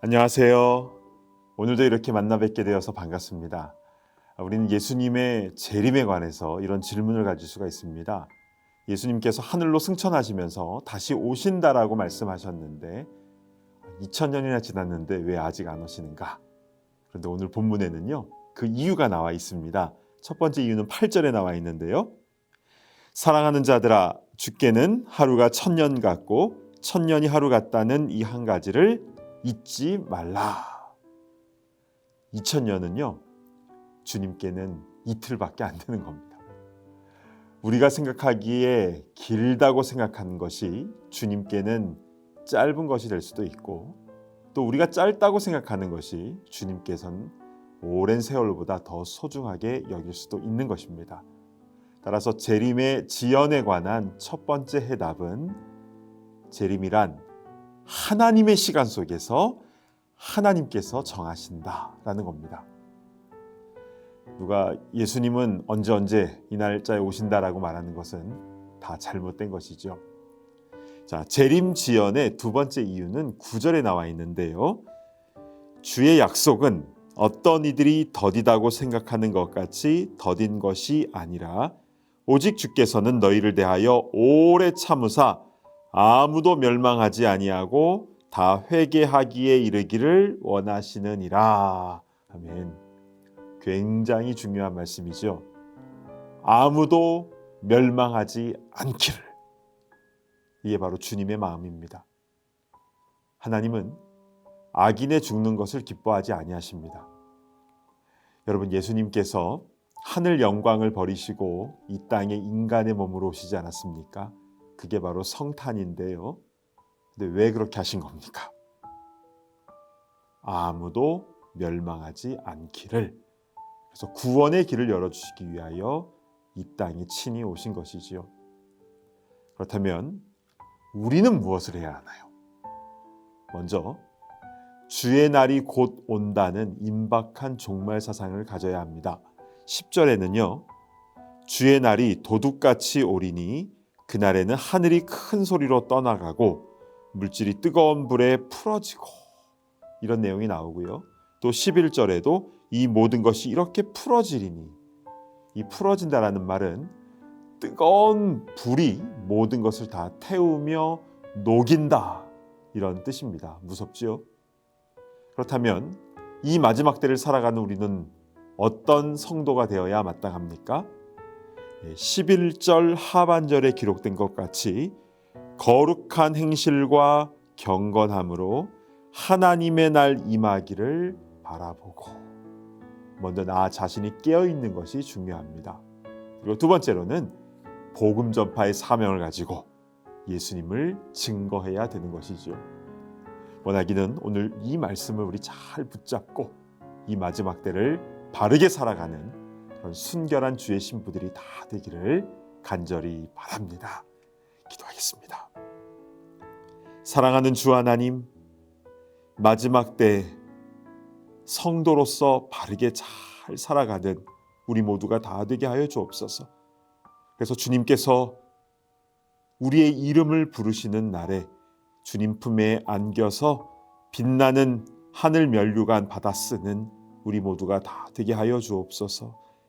안녕하세요. 오늘도 이렇게 만나 뵙게 되어서 반갑습니다. 우리는 예수님의 재림에 관해서 이런 질문을 가질 수가 있습니다. 예수님께서 하늘로 승천하시면서 다시 오신다라고 말씀하셨는데 2000년이나 지났는데 왜 아직 안 오시는가? 그런데 오늘 본문에는요. 그 이유가 나와 있습니다. 첫 번째 이유는 8절에 나와 있는데요. 사랑하는 자들아 주께는 하루가 천년 같고 천년이 하루 같다는 이 한 가지를 잊지 말라. 2000년은요. 주님께는 이틀밖에 안 되는 겁니다. 우리가 생각하기에 길다고 생각하는 것이 주님께는 짧은 것이 될 수도 있고 또 우리가 짧다고 생각하는 것이 주님께서는 오랜 세월보다 더 소중하게 여길 수도 있는 것입니다. 따라서 재림의 지연에 관한 첫 번째 해답은 재림이란 하나님의 시간 속에서 하나님께서 정하신다라는 겁니다. 누가 예수님은 언제 언제 이 날짜에 오신다라고 말하는 것은 다 잘못된 것이죠. 자, 재림 지연의 두 번째 이유는 구절에 나와 있는데요. 주의 약속은 어떤 이들이 더디다고 생각하는 것 같이 더딘 것이 아니라 오직 주께서는 너희를 대하여 오래 참으사 아무도 멸망하지 아니하고 다 회개하기에 이르기를 원하시느니라. 아멘. 굉장히 중요한 말씀이죠. 아무도 멸망하지 않기를. 이게 바로 주님의 마음입니다. 하나님은 악인의 죽는 것을 기뻐하지 아니하십니다. 여러분 예수님께서 하늘 영광을 버리시고 이 땅에 인간의 몸으로 오시지 않았습니까? 그게 바로 성탄인데요. 근데 왜 그렇게 하신 겁니까? 아무도 멸망하지 않기를. 그래서 구원의 길을 열어 주시기 위하여 이 땅에 친히 오신 것이지요. 그렇다면 우리는 무엇을 해야 하나요? 먼저 주의 날이 곧 온다는 임박한 종말 사상을 가져야 합니다. 10절에는요. 주의 날이 도둑같이 오리니 그날에는 하늘이 큰 소리로 떠나가고 물질이 뜨거운 불에 풀어지고 이런 내용이 나오고요. 또 11절에도 이 모든 것이 이렇게 풀어지리니 이 풀어진다라는 말은 뜨거운 불이 모든 것을 다 태우며 녹인다 이런 뜻입니다. 무섭지요? 그렇다면 이 마지막 때를 살아가는 우리는 어떤 성도가 되어야 마땅합니까? 11절 하반절에 기록된 것 같이 거룩한 행실과 경건함으로 하나님의 날 임하기를 바라보고 먼저 나 자신이 깨어 있는 것이 중요합니다. 그리고 두 번째로는 복음 전파의 사명을 가지고 예수님을 증거해야 되는 것이죠. 원하기는 오늘 이 말씀을 우리 잘 붙잡고 이 마지막 때를 바르게 살아가는 순결한 주의 신부들이 다 되기를 간절히 바랍니다. 기도하겠습니다. 사랑하는 주 하나님, 마지막 때 성도로서 바르게 잘 살아가는 우리 모두가 다 되게 하여 주옵소서. 그래서 주님께서 우리의 이름을 부르시는 날에 주님 품에 안겨서 빛나는 하늘 면류관 받아 쓰는 우리 모두가 다 되게 하여 주옵소서.